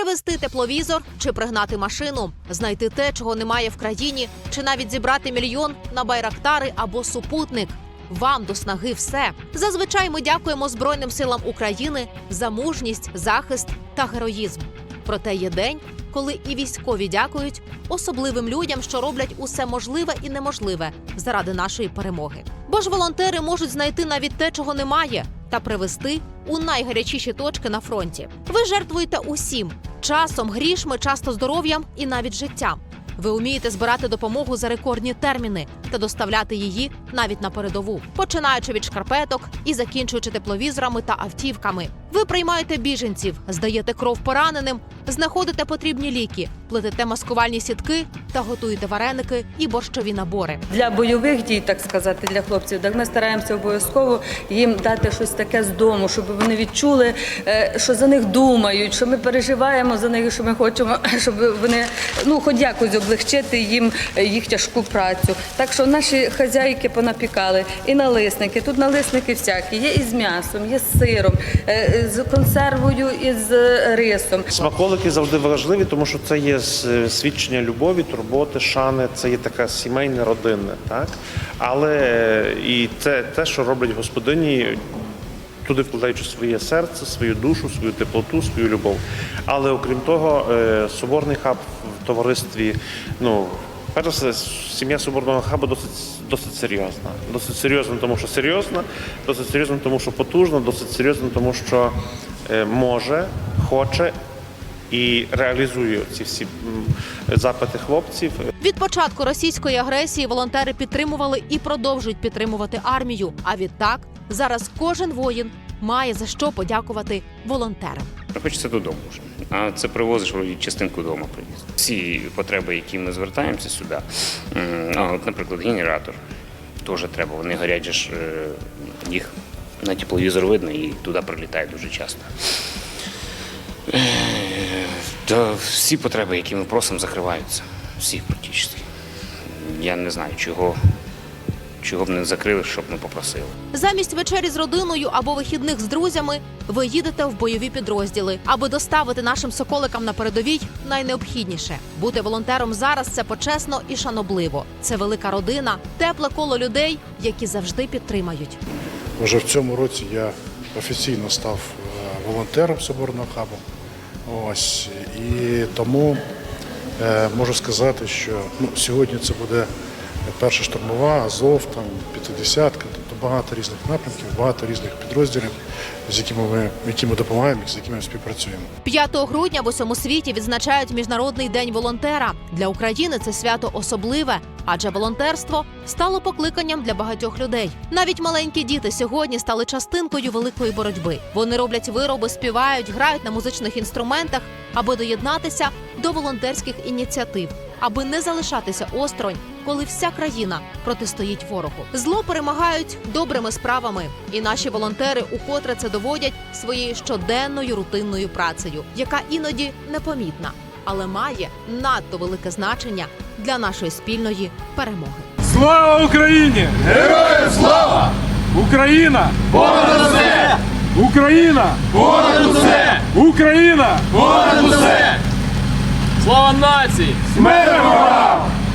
Привезти тепловізор чи пригнати машину, знайти те, чого немає в країні, чи навіть зібрати мільйон на байрактари або супутник. Вам до снаги все. Зазвичай ми дякуємо Збройним силам України за мужність, захист та героїзм. Проте є день, коли і військові дякують особливим людям, що роблять усе можливе і неможливе заради нашої перемоги. Бо ж волонтери можуть знайти навіть те, чого немає, та привезти у найгарячіші точки на фронті. Ви жертвуєте усім часом, грішми, часто здоров'ям і навіть життям. Ви вмієте збирати допомогу за рекордні терміни та доставляти її навіть на передову, починаючи від шкарпеток і закінчуючи тепловізорами та автівками. Ви приймаєте біженців, здаєте кров пораненим, знаходите потрібні ліки, плетете маскувальні сітки та готуєте вареники і борщові набори. Для бойових дій, так сказати, для хлопців, так ми стараємося обов'язково їм дати щось таке з дому, щоб вони відчули, е, що за них думають, що ми переживаємо за них, що ми хочемо, щоб вони ну хоч якось облегчити їм е, їх тяжку працю. Так що наші хазяйки понапікали і налисники. Тут налисники всякі, є і з м'ясом, є з сиром, е, з консервою і з рисом. Смаколики завжди важливі, тому що це є свідчення любові, турботи, шани, це є така сімейне родинне, так? Але е, і це те, що роблять господині, туди вкладаючи своє серце, свою душу, свою теплоту, свою любов. Але окрім того, е, соборний хаб в товаристві, ну. Перш за все, сім'я соборного хабу досить досить серйозна. Досить серйозна, тому що серйозна, досить серйозна, тому що потужна, досить серйозна, тому що е, може, хоче і реалізує ці всі запити хлопців. Від початку російської агресії волонтери підтримували і продовжують підтримувати армію. А відтак зараз кожен воїн має за що подякувати волонтерам. Хочеться додому вже. А це привозиш вроді частинку вдома привіз. Всі потреби, які ми звертаємося сюди, а, от, наприклад, генератор теж треба. Вони горять же ж, е, їх на тепловізор видно і туди прилітає дуже часто. Е, Та всі потреби, які ми просимо, закриваються. Всі практично. Я не знаю, чого, чого б не закрили, щоб ми попросили. Замість вечері з родиною або вихідних з друзями ви їдете в бойові підрозділи, аби доставити нашим соколикам на передовій найнеобхідніше. Бути волонтером зараз це почесно і шанобливо. Це велика родина, тепле коло людей, які завжди підтримають. Вже в цьому році я офіційно став е, волонтером Соборного хабу. Ось і тому е, можу сказати, що ну, сьогодні це буде перша штурмова, Азов, там п'ятидесятка, тобто багато різних напрямків, багато різних підрозділів, з якими ми, які ми допомагаємо, з якими ми співпрацюємо. 5 грудня в усьому світі відзначають міжнародний день волонтера. Для України це свято особливе, адже волонтерство стало покликанням для багатьох людей. Навіть маленькі діти сьогодні стали частинкою великої боротьби. Вони роблять вироби, співають, грають на музичних інструментах, аби доєднатися до волонтерських ініціатив, аби не залишатися осторонь, коли вся країна протистоїть ворогу. Зло перемагають добрими справами, і наші волонтери укотре це доводять своєю щоденною рутинною працею, яка іноді непомітна, але має надто велике значення для нашої спільної перемоги. Слава Україні! Героям слава! Україна! Понад усе! Україна! Понад усе! Україна! Понад усе! Слава нації! Смерть ворогам!